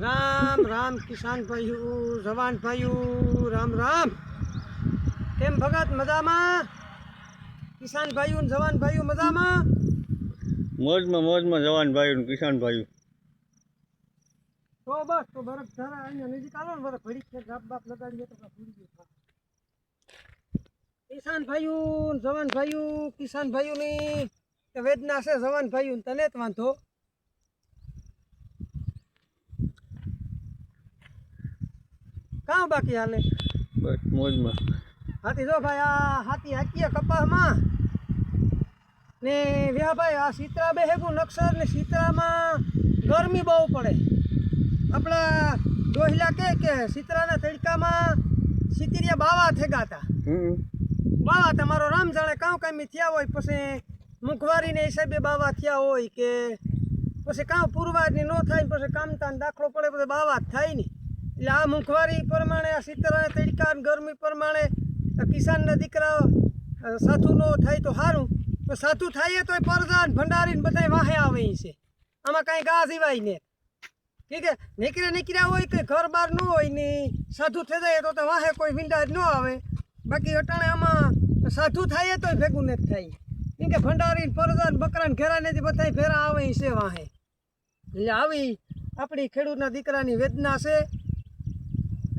રામ રામ કિસાન ભાઈઓ જવાન ભાઈઓ રામ રામ. કેમ ભગત મજામાં? કિસાન ભાઈઓ ને જવાન ભાઈઓ મજામાં? મોજમાં મોજમાં જવાન ભાઈ કિસાન ભાઈઓ. તો બસ તો બરફ ધારા અહીંયા નજીક આવો ને બરફ ભરી છે ગાપ બાપ લગાડીએ તો ભૂલી ગયું. કિસાન ભાઈઓ જવાન ભાઈઓ કિસાન ભાઈઓની વેદના છે જવાન ભાઈઓ તને જ વાંધો. કાં બાકી હાલે? બસ મોજમાં. હાથી જો ભાઈ આ હાથી હાકીએ કપાસમાં. ને વ્યાભાઈ આ શીતળા બે હેગું નક્ષર ને શીતળામાં ગરમી બહુ પડે. આપણા ડોહિલા કે કે શીતળાના તડકામાં શીતળિયા બાવા થેગાતા હમ. બાવા તમારો રામ જાણે કાં કામી થયા હોય પછી મુખવારીને હિસાબે બાવા થયા હોય કે પછી કાં પુરવારની ન થાય પછી કામતાન દાખલો પડે પછી બાવા જ થાય ને. એટલે આ મુખવારી પ્રમાણે આ શીતળાના તડકા ગરમી પ્રમાણે કિસાનના દીકરા અ, ન થાય તો સારું પણ સાધુ થાય તોય પરદાન ભંડારીને બધાય વાહે આવે છે. આમાં કાંઈ ગા સિવાય ને. ઠીક છે? નીકળ્યા નીકળ્યા હોય કે ઘર બહાર ન હોય ને સાધુ થઈ જાય તો તો વાહે કોઈ વિંડા જ ન આવે. બાકી અટાણે આમાં સાધુ થાય તોય ભેગું નથી થાય. કેમ કે ભંડારી પરદાન બકરા ને ઘેરા ને જે બધા ફેરા આવે છે વાહે. એટલે આવી આપણી ખેડૂતના દીકરાની વેદના છે.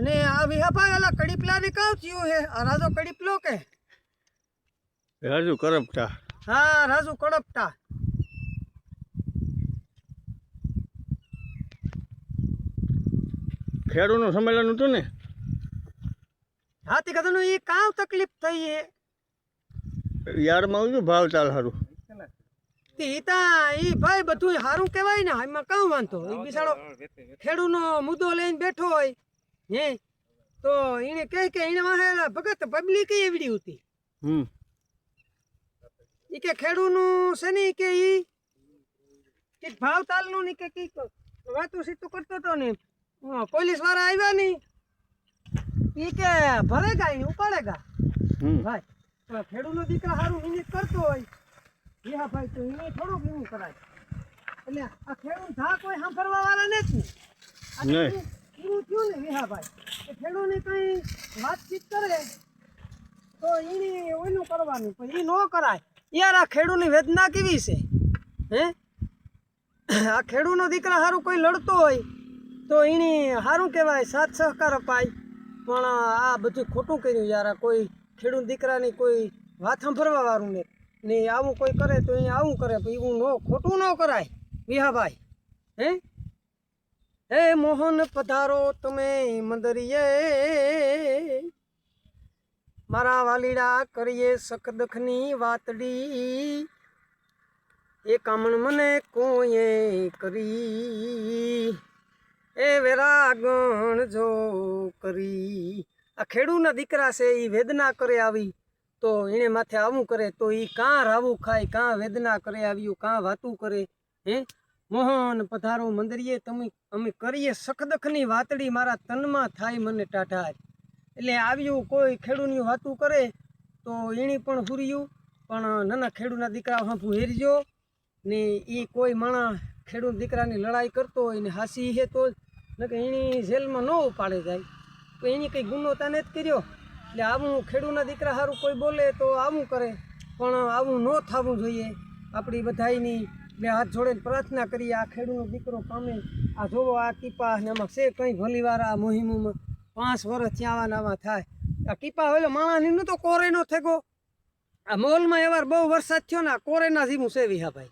ને આ વિહાભાઈ ઓલા કડીપલાને કાં થયું હે. આ રાજો કડીપલો કે? રાજુ કરપટા. હા રાજુ કડપટા ખેડૂતનું સંમેલન હતું ને? હાથી કદાનું એ કાવ તકલીફ થઈ હે. યારમાં આવ્યું ભાવ ચાલ સારું તે તા ઈ ભાઈ બધું સારું કહેવાય ને એમાં કાં વાંધો એ બિચારો ખેડૂતનો મુદ્દો લઈને બેઠો હોય. હે? તો એને કહે કે એને વાહે ભગત પબ્લિક એવડી હતી હમ. ઈ કે ખેડૂતનું છે ને કે ઈ? કે ભાવ તાલનું ની કે કી વાતું સીતું કરતો હતો ને. પોલીસવાળા આવ્યા નહીં ઈ કે ભરેગા ઈ ઉપાડેગા હમ. ભાઈ તો ખેડૂતનો દીકરા સારું મહેનત કરતો હોય. યા ભાઈ તો એને થોડુંક એવું કરાય. એટલે આ ખેડૂત ધા કોઈ સાંભળવા વાળા નથી. નહીં. એવું- થયું ને વિહાભાઈ કે ખેડૂતને કંઈ વાતચીત કરે, તો એને ઓલું કરવાનું, પણ એ ન કરાય. યાર આ ખેડૂની વેદના કેવી છે? હે? આ ખેડૂતનો દીકરા સારું કોઈ લડતો હોય, તો એને સારું કહેવાય, સાથ સહકાર અપાય. પણ આ બધું ખોટું કર્યું યાર, આ કોઈ ખેડૂત દીકરાની કોઈ વાત સાંભળવા વાળું ને ને આવું કોઈ કરે તો એ આવું કરે, પણ એવું ન, ખોટું ન કરાય, વિહાભાઈ. હે? હે મોહન પધારો તમે મંદરિયે મારા વાલીડા કરીએ સખદખની વાતડી. એ કામણ મને કોઈએ કરી? એ વેરાગણ જો કરી? આ ખેડૂના દીકરા છે એ વેદના કરે આવી. તો એણે માથે આવું કરે, તો એ કાં રાવું ખાય, કાં વેદના કરે, આવ્યું, કાં વાતું કરે? હે? મોહન પધારો મંદરીએ, તમે, અમે કરીએ સખદખની વાતડી, મારા તનમાં થાય મને ટાઢાર એટલે આવ્યું કોઈ ખેડૂની વાતું કરે, તો એણી પણ હુર્યું, પણ નાના ખેડૂના દીકરા હાંફું હેરજો, ને એ કોઈ માણસ ખેડૂત દીકરાની લડાઈ કરતો હોય ને હાસી હે તો ન કે એણી જેલમાં ન ઉપાડે જાય. તો એની કંઈ ગુનો તાને જ કર્યો? એટલે આવું ખેડૂના દીકરા સારું કોઈ બોલે તો આવું કરે, પણ આવું ન થવું જોઈએ. આપણી બધાયની બે હાથ જોડે પ્રાર્થના કરીએ આ ખેડૂતનો દીકરો પામે. આ જોવો આ કીપા ને આમાં છે કંઈ ભલીવાર આ મોહિમમાં. પાંચ વર્ષ ત્યાં આવા થાય. આ કીપા હોય માણસની નું તો કોરેનો થેગો. આ મોલમાં એવાર બહુ વરસાદ થયો ને આ કોરેના જીવું છે વિહા ભાઈ.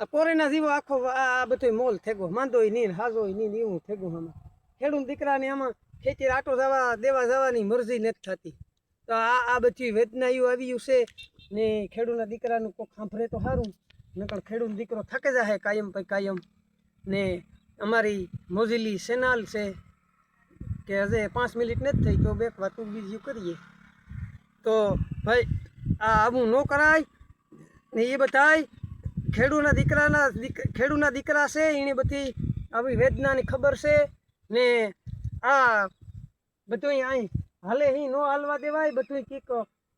આ કોરેના જીવો આખો આ બધો મોલ થેગો. માંદોય નહીં હાજોય નહીં ને એવું થેગું આમાં. ખેડૂત દીકરાને આમાં ખેતી આટો જવા દેવા જવાની મરજી નથી થતી. તો આ આ બધી વેદના આવી આવ્યું છે ને ખેડૂતના દીકરાનું કોઈ ખાંભરે તો સારું નકર ખેડૂત દીકરો થકે જાય કાયમ પૈ કાયમ. ને અમારી મોજીલી સેનાલ છે કે હજે પાંચ મિનિટ નથી થઈ તો બે વાત બીજું કરીએ. તો ભાઈ આ આવું ન કરાય ને એ બધાય ખેડૂના દીકરાના ખેડૂના દીકરા છે એને બધી આવી વેદનાની ખબર છે ને આ બધું અહીં હાલે અહીં ન હાલવા દેવાય બધું કંઈક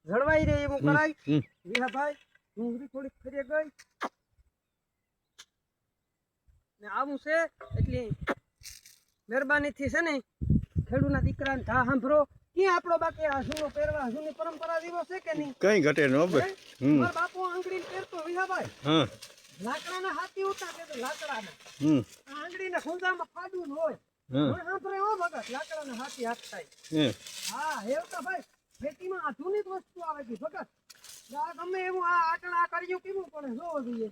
જળવાઈ રહે એવું કરાય. વિહાભાઈ ડુંગળી થોડીક ફરી ગઈ. ને આવું છે એટલે મહેરબાનીથી છે ને ખેડૂના દીકરાને ધા સાંભળો. ક્યાં આપણો બાકી આ જૂનો પહેરવા જૂની પરંપરા જીવો છે કે નહીં? કઈ ઘટે નો બે મારા બાપુ આંગળી પહેરતો વિહાભાઈ હા લાકડાના હાથી ઉતા કે લાકડાના? હમ. આંગળીના ખૂંદામાં ફાડવું હોય. હા. સાંભળે ઓ ભગત લાકડાના હાથી હાથ થાય. હે. હેવતા ભાઈ ખેતીમાં આધુનિક વસ્તુ આવે છે ભગત. ગમે એવું આ આટલા કર્યું કેવું પડે, જોવો જોઈએ.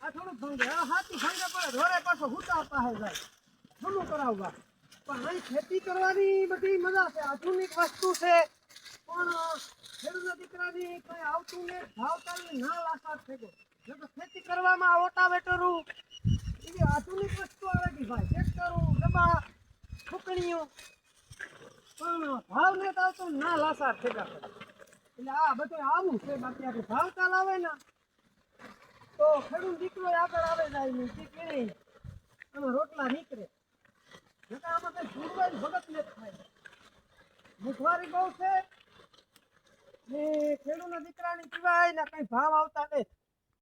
આ થોડું ભંગે. આ હાથી ભંગે પડે ધોરે પાછો હુતા પાસે જાય. ઘણું કરાવવા. પણ અહીં ખેતી કરવાની બધી મજા છે, આધુનિક વસ્તુ છે. પણ ખેડૂતના દીકરાની કઈ આવતું ને ભાવતાની ના લાસાર થઈ ગયો. જો ખેતી કરવામાં ઓટાવેટરું એવી આધુનિક વસ્તુ આવે ભાઈ ટ્રેક્ટરો ડબ્બા, ફૂકણીઓ. પણ ભાવ ને તો ના લાસાર થયા એટલે આ બધું આવું છે, બાકી આપણે ભાવ ચાલ આવે ને, તો ખેડૂત દીકરો આગળ આવે જાય ને કેળે આમાં રોટલા નીકળે. નકા આમાં કઈ ભૂલવાય ભગત ને થાય. મુખવારી બહુ છે, ને ખેડૂતના દીકરાની સિવાય ને કઈ ભાવ આવતા નહીં